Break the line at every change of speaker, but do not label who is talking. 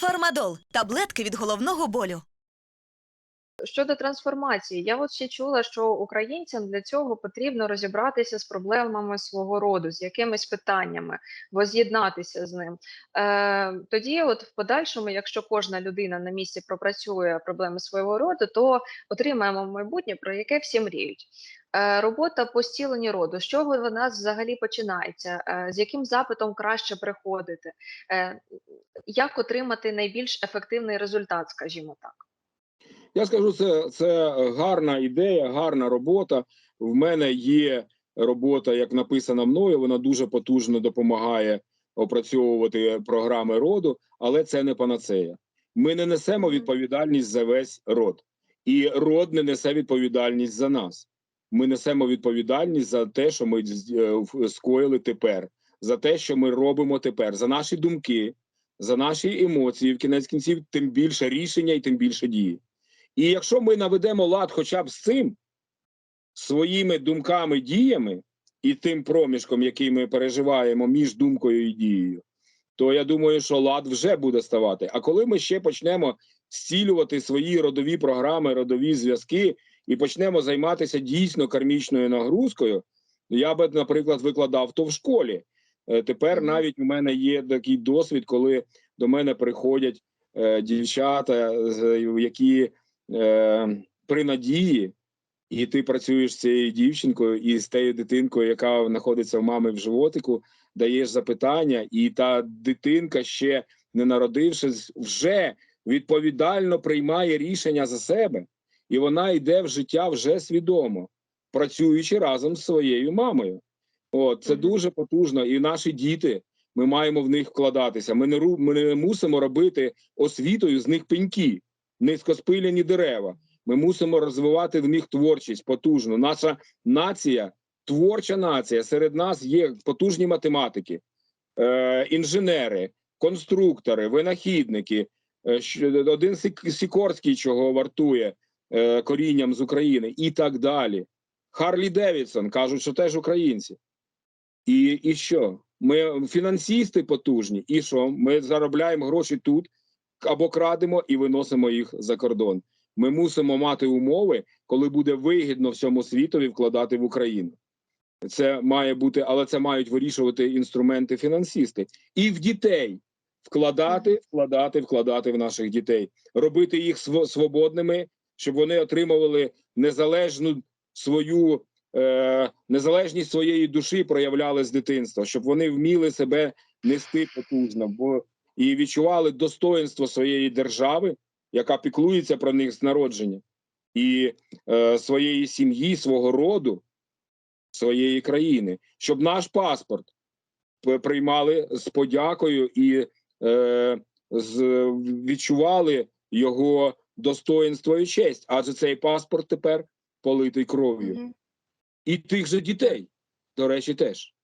Фармадол таблетки від головного болю.
Щодо трансформації, я от ще чула, що українцям для цього потрібно розібратися з проблемами свого роду, з якимись питаннями, воз'єднатися з ним. Е, тоді, от в подальшому, якщо кожна людина на місці пропрацює проблеми свого роду, то отримаємо майбутнє, про яке всі мріють. Е, робота по зціленню роду, з чого вона взагалі починається? Е, з яким запитом краще приходити? Е, як отримати найбільш ефективний результат, скажімо так?
Я скажу, це, це гарна ідея, гарна робота. В мене є робота, як написана мною. Вона дуже потужно допомагає опрацьовувати програми роду, але це не панацея. Ми не несемо відповідальність за весь род, і род не несе відповідальність за нас. Ми несемо відповідальність за те, що ми е, скоїли тепер, за те, що ми робимо тепер, за наші думки, за наші емоції. В кінець кінців, тим більше рішення і тим більше дії. І якщо ми наведемо лад хоча б з цим, своїми думками, діями і тим проміжком, який ми переживаємо між думкою і дією, то я думаю, що лад вже буде ставати. А коли ми ще почнемо зцілювати свої родові програми, родові зв'язки і почнемо займатися дійсно кармічною нагрузкою, я би, наприклад, викладав то в школі. Е, Тепер навіть у мене є такий досвід, коли до мене приходять е, дівчата, які е, при надії, і ти працюєш з цією дівчинкою і з тією дитинкою, яка знаходиться в мами в животику, даєш запитання, і та дитинка, ще не народившись, вже відповідально приймає рішення за себе, і вона йде в життя вже свідомо, працюючи разом з своєю мамою. От це дуже потужно, і наші діти. Ми маємо в них вкладатися. Ми не ми не мусимо робити освітою з них пеньки, низькоспиляні дерева. Ми мусимо розвивати в них творчість потужну. Наша нація творча нація. Серед нас є потужні математики, е, інженери, конструктори, винахідники. Е, один Сік- Сікорський, чого вартує е, корінням з України, і так далі. Харлі Девідсон кажуть, що теж українці. І, і що? Ми фінансісти потужні, і що? Ми заробляємо гроші тут або крадемо і виносимо їх за кордон. Ми мусимо мати умови, коли буде вигідно всьому світові вкладати в Україну. Це має бути, але це мають вирішувати інструменти фінансісти і в дітей вкладати, вкладати, вкладати в наших дітей, робити їх св- свободними, щоб вони отримували незалежну свою е, незалежність своєї душі проявляли з дитинства, щоб вони вміли себе нести потужно, бо і відчували достоинство своєї держави, яка піклується про них з народження, і е, своєї сім'ї, свого роду, своєї країни, щоб наш паспорт приймали з подякою і е, з, відчували його достоинство і честь, адже цей паспорт тепер политий кров'ю. І тих же дітей, до речі, теж.